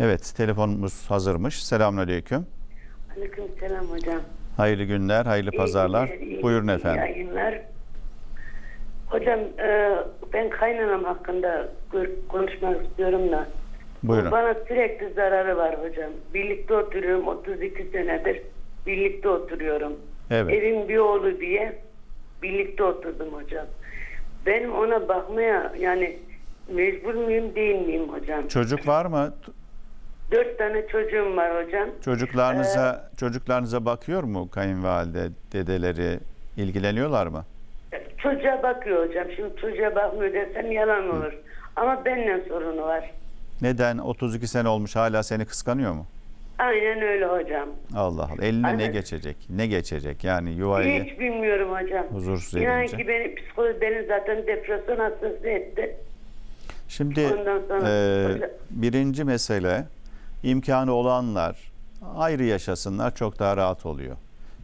Evet, telefonumuz hazırmış. Selamünaleyküm. Aleyküm selam hocam. Hayırlı günler, hayırlı İyi pazarlar. günler, iyi- Buyurun iyi efendim. yayınlar. Hocam e, ben kaynanam hakkında konuşmak istiyorum da. Buyurun. Bana sürekli zararı var hocam. Birlikte oturuyorum 32 senedir. Birlikte oturuyorum. Evet. Evin bir oğlu diye birlikte oturdum hocam. Benim ona bakmaya yani mecbur muyum değil miyim hocam? Çocuk var mı? Dört tane çocuğum var hocam. Çocuklarınıza çocuklarınıza bakıyor mu kayınvalide, dedeleri ilgileniyorlar mı? Çocuğa bakıyor hocam. Şimdi çocuğa bakmıyor desem yalan olur. Ama benimle sorunu var. Neden 32 sene olmuş hala seni kıskanıyor mu? Aynen öyle hocam. Allah Allah. Eline ne Aynen. geçecek? Ne geçecek? Yani yuvayı Hiç bilmiyorum hocam. huzursuz İnan edince. ki beni psikoloji beni zaten depresyon hastası etti. Şimdi Ondan sonra e, birinci mesele imkanı olanlar ayrı yaşasınlar çok daha rahat oluyor.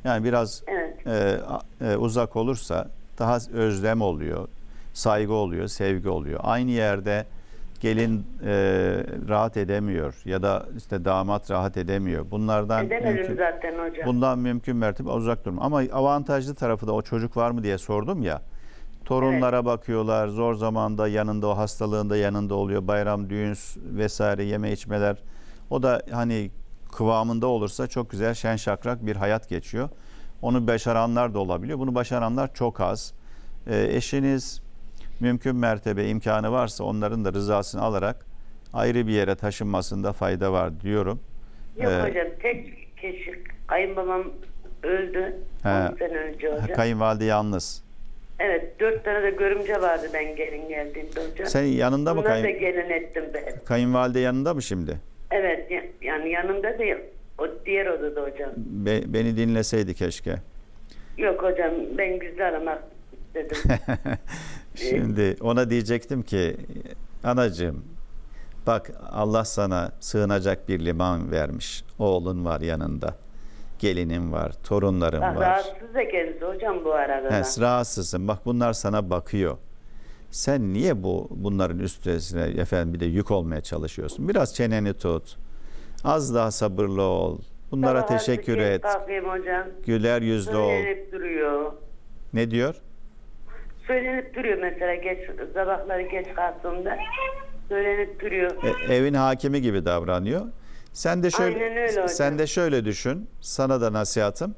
Yani biraz Evet. e, e, uzak olursa daha özlem oluyor, saygı oluyor, sevgi oluyor. Aynı yerde gelin e, rahat edemiyor ya da işte damat rahat edemiyor. Bunlardan Edemedim mümkün, zaten hocam. bundan mümkün mertebe uzak durun. Ama avantajlı tarafı da o çocuk var mı diye sordum ya. Torunlara bakıyorlar. Zor zamanda yanında o hastalığında yanında oluyor. Bayram, düğün vesaire yeme içmeler. O da hani kıvamında olursa çok güzel şen şakrak bir hayat geçiyor. Onu başaranlar da olabiliyor. Bunu başaranlar çok az. Ee, eşiniz mümkün mertebe imkanı varsa onların da rızasını alarak ayrı bir yere taşınmasında fayda var diyorum. Yok Ee, hocam tek kişi kayınbabam öldü. He. 10 sene önce hocam. Kayınvalide yalnız. evet dört tane de görümce vardı ben gelin geldiğimde hocam. Senin yanında mı Bunları da kayın, gelin ettim ben. kayınvalide yanında mı şimdi? Evet ya- yani yanımda değil. O diğer odada hocam. Be- beni dinleseydi keşke. Yok hocam ben güzel aramak istedim. Şimdi ona diyecektim ki anacığım bak Allah sana sığınacak bir liman vermiş. Oğlun var yanında. Gelinin var, torunların Bak, var. rahatsız da kendisi hocam bu arada. da. He, rahatsızsın. Bak bunlar sana bakıyor. Sen niye bu bunların üstesine efendim bir de yük olmaya çalışıyorsun? Biraz çeneni tut. Az daha sabırlı ol. Bunlara Sabah teşekkür et. Kalkayım hocam. Güler yüzlü ol. Duruyor. Ne diyor? Söylenip duruyor mesela geç sabahları geç kalktığımda. Söylenip duruyor. E, evin hakimi gibi davranıyor. Sen de şöyle Aynen öyle hocam. sen de şöyle düşün. Sana da nasihatım.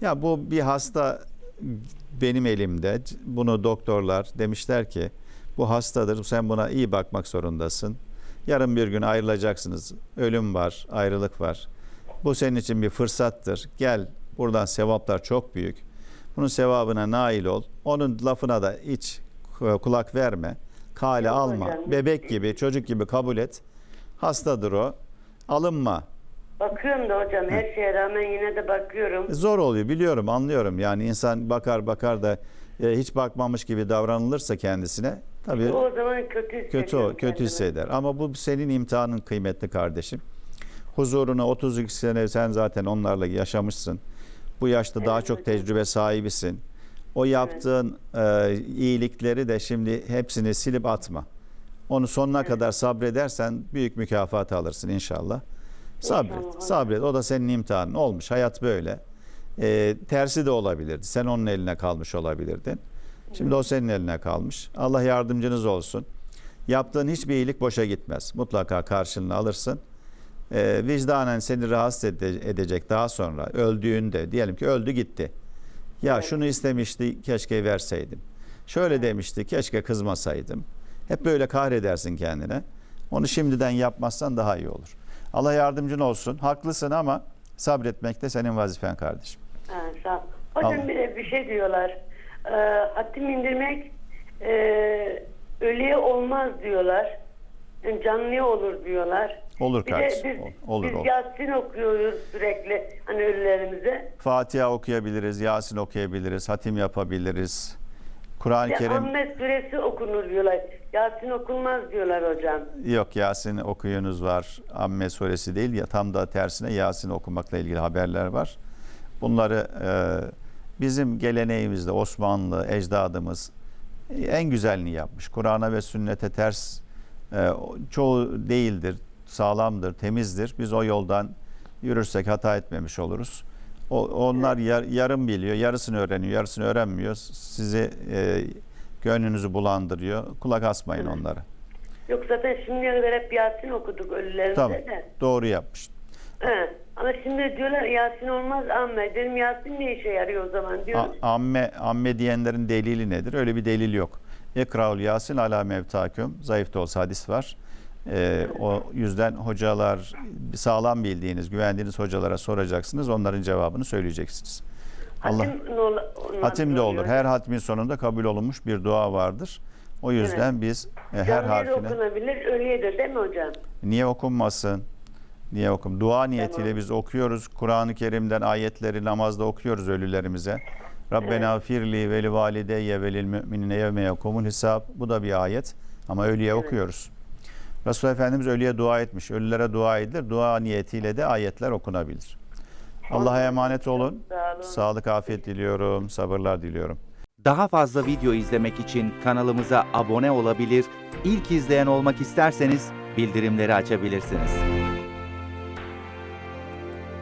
Ya bu bir hasta benim elimde. Bunu doktorlar demişler ki bu hastadır. Sen buna iyi bakmak zorundasın. Yarın bir gün ayrılacaksınız. Ölüm var, ayrılık var. Bu senin için bir fırsattır. Gel buradan sevaplar çok büyük. Bunun sevabına nail ol. Onun lafına da hiç kulak verme. Kale alma. Bebek gibi, çocuk gibi kabul et. Hastadır o. Alınma. Bakıyorum da hocam her şeye rağmen yine de bakıyorum. Zor oluyor biliyorum, anlıyorum. Yani insan bakar bakar da e, hiç bakmamış gibi davranılırsa kendisine tabii O zaman kötü kötü kötü kendimi. hisseder. Ama bu senin imtihanın kıymetli kardeşim. Huzuruna 32 sene sen zaten onlarla yaşamışsın. Bu yaşta daha Evet çok hocam. tecrübe sahibisin. O yaptığın e, iyilikleri de şimdi hepsini silip atma. Onu sonuna kadar sabredersen büyük mükafat alırsın inşallah. Sabret, İnşallah sabret. O da senin imtihanın olmuş. Hayat böyle. E, tersi de olabilirdi. Sen onun eline kalmış olabilirdin. Şimdi o senin eline kalmış. Allah yardımcınız olsun. Yaptığın hiçbir iyilik boşa gitmez. Mutlaka karşılığını alırsın. Ee, vicdanen seni rahatsız ede- edecek daha sonra öldüğünde diyelim ki öldü gitti. Ya Evet. şunu istemişti keşke verseydim. Şöyle demişti keşke kızmasaydım. Hep böyle kahredersin kendine. Onu şimdiden yapmazsan daha iyi olur. Allah yardımcın olsun. Haklısın ama sabretmek de senin vazifen kardeşim. Ha, sağ ol. Hocam bir de bir şey diyorlar. Ee, hatim indirmek e, ölüye olmaz diyorlar. Yani canlıya olur diyorlar. Olur Bir de kardeşim. biz, Ol- olur biz olur. Yasin okuyoruz sürekli hani ölülerimize. Fatiha okuyabiliriz, Yasin okuyabiliriz, hatim yapabiliriz. Kur'an-ı Ya Kerim Ahmet suresi okunur diyorlar. Yasin okunmaz diyorlar hocam. Yok Yasin okuyunuz var. Amme suresi değil ya tam da tersine Yasin okumakla ilgili haberler var. Bunları e, bizim geleneğimizde Osmanlı ecdadımız en güzelini yapmış. Kur'an'a ve sünnete ters e, çoğu değildir. sağlamdır, temizdir. Biz o yoldan yürürsek hata etmemiş oluruz. O, onlar yar- yarım biliyor, yarısını öğreniyor, yarısını öğrenmiyor. Sizi e, gönlünüzü bulandırıyor. Kulak asmayın onlara. Yok zaten şimdiye kadar hep Yasin okuduk ölülerimize Tamam. de. Doğru yapmış. He. Ama şimdi diyorlar Yasin olmaz amme. Dedim Yasin ne işe yarıyor o zaman diyor. A- amme, amme diyenlerin delili nedir? Öyle bir delil yok. Ekraul Yasin ala mevtaküm. Zayıf da olsa hadis var. Ee, o yüzden hocalar sağlam bildiğiniz, güvendiğiniz hocalara soracaksınız. Onların cevabını söyleyeceksiniz. Allah Hatim de olur. Her hatmin sonunda kabul olunmuş bir dua vardır. O yüzden biz e, her Canlıya da harfine okunabilir, ölüye de değil mi hocam? niye okunmasın? Niye okum? Dua niyetiyle Tamam. biz okuyoruz. Kur'an-ı Kerim'den ayetleri namazda okuyoruz ölülerimize. Rabbena firli ve li valideyye ve lil müminine yevme yekumul hisab. Bu da bir ayet ama ölüye okuyoruz. Resul Efendimiz ölüye dua etmiş. Ölülere dua edilir. Dua niyetiyle de ayetler okunabilir. Allah'a emanet olun. Sağ olun. Sağlık, afiyet diliyorum. Sabırlar diliyorum. Daha fazla video izlemek için kanalımıza abone olabilir, ilk izleyen olmak isterseniz bildirimleri açabilirsiniz.